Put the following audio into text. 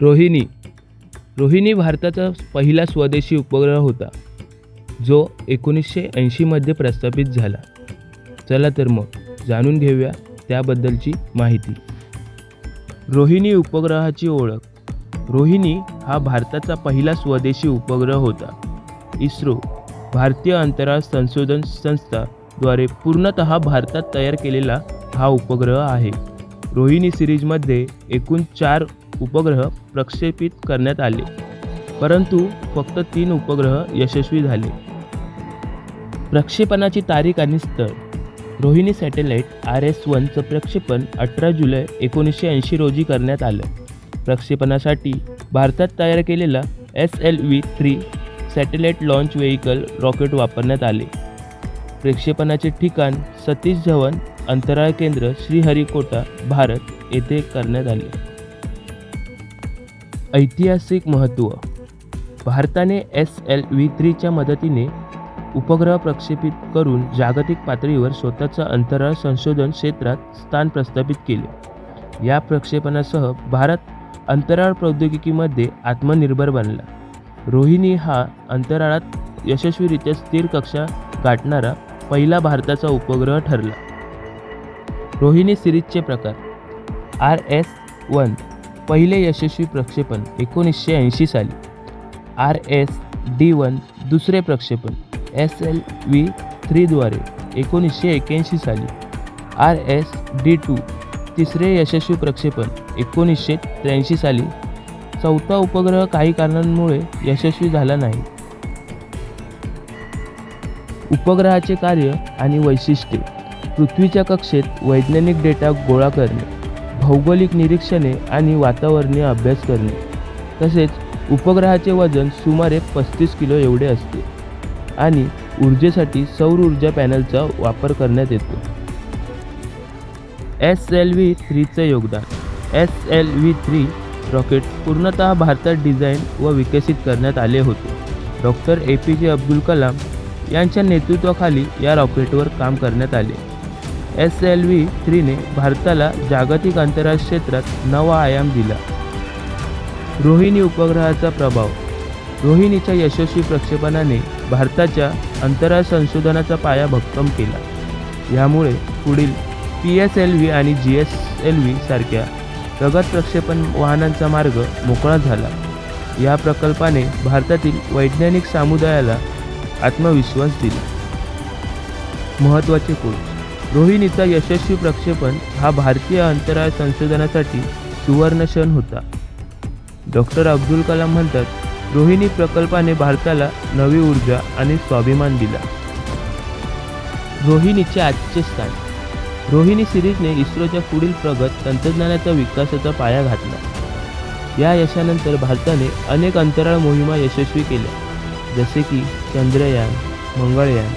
रोहिणी. रोहिणी भारताचा पहिला स्वदेशी उपग्रह होता जो एकोणीसशे ऐंशीमध्ये प्रस्थापित झाला. चला तर मग जाणून घेऊया त्याबद्दलची माहिती. रोहिणी उपग्रहाची ओळख. रोहिणी हा भारताचा पहिला स्वदेशी उपग्रह होता. इस्रो भारतीय अंतराळ संशोधन संस्थाद्वारे पूर्णतः भारतात तयार केलेला हा उपग्रह आहे. रोहिणी सिरीजमध्ये एकूण चार उपग्रह प्रक्षेपित करण्यात आले परंतु फक्त तीन उपग्रह यशस्वी झाले. प्रक्षेपणाची तारीख आणि स्थळ. रोहिणी सॅटेलाइट आर एस वनचं प्रक्षेपण अठरा जुलै एकोणीसशे ऐंशी रोजी करण्यात आलं. प्रक्षेपणासाठी भारतात तयार केलेला S L V three satellite launch vehicle rocket वापरण्यात आले. प्रक्षेपणाचे ठिकाण सतीश धवन अंतराळ केंद्र श्रीहरिकोटा भारत येथे करण्यात आले. ऐतिहासिक महत्त्व. भारताने एस एल व्ही थ्रीच्या मदतीने उपग्रह प्रक्षेपित करून जागतिक पातळीवर स्वतःचं अंतराळ संशोधन क्षेत्रात स्थान प्रस्थापित केले. या प्रक्षेपणासह भारत अंतराळ प्रौद्योगिकीमध्ये आत्मनिर्भर बनला. रोहिणी हा अंतराळात यशस्वीरित्या स्थिर कक्षा गाठणारा पहिला भारताचा उपग्रह ठरला. रोहिणी सिरीजचे प्रकार. आर एस वन पहिले यशस्वी प्रक्षेपण एकोणीसशे ऐंशी साली. आर एस डी वन दुसरे प्रक्षेपण एस एल व्ही थ्रीद्वारे एकोणीसशे एक्याऐंशी साली. आर एस डी टू तिसरे यशस्वी प्रक्षेपण एकोणीसशे त्र्याऐंशी साली. चौथा उपग्रह काही कारणांमुळे यशस्वी झाला नाही. उपग्रहाचे कार्य आणि वैशिष्ट्ये पृथ्वीच्या कक्षेत वैज्ञानिक डेटा गोळा करणे. भौगोलिक निरीक्षणे आणि वातावरणीय अभ्यास करणे. तसेच उपग्रहाचे वजन सुमारे पस्तीस किलो एवढे असते आणि ऊर्जेसाठी सौर ऊर्जा पॅनलचा वापर करण्यात येतो. एस एल व्ही थ्रीचं योगदान. S L V three rocket पूर्णतः भारतात डिझाईन व विकसित करण्यात आले होते. डॉक्टर ए पी जे अब्दुल कलाम यांच्या नेतृत्वाखाली या रॉकेटवर काम करण्यात आले. एस एल व्ही थ्रीने भारताला जागतिक अंतराळ क्षेत्रात नवा आयाम दिला. रोहिणी उपग्रहाचा प्रभाव. रोहिणीच्या यशस्वी प्रक्षेपणाने भारताच्या अंतराळ संशोधनाचा पाया भक्कम केला. यामुळे पुढील पी एस एल व्ही आणि जी एस एल व्ही सारख्या प्रगत प्रक्षेपण वाहनांचा मार्ग मोकळा झाला. या प्रकल्पाने भारतातील वैज्ञानिक समुदायाला आत्मविश्वास दिला. महत्त्वाचे कोर्स रोहिणीचा यशस्वी प्रक्षेपण हा भारतीय अंतराळ संशोधनासाठी सुवर्ण क्षण होता. डॉक्टर अब्दुल कलाम म्हणतात रोहिणी प्रकल्पाने भारताला नवी ऊर्जा आणि स्वाभिमान दिला. रोहिणीचे आजचे स्थान. रोहिणी सिरीजने इस्रोच्या पुढील प्रगत तंत्रज्ञानाच्या विकासाचा पाया घातला. या यशानंतर भारताने अनेक अंतराळ मोहिमा यशस्वी केल्या जसे की चंद्रयान मंगळयान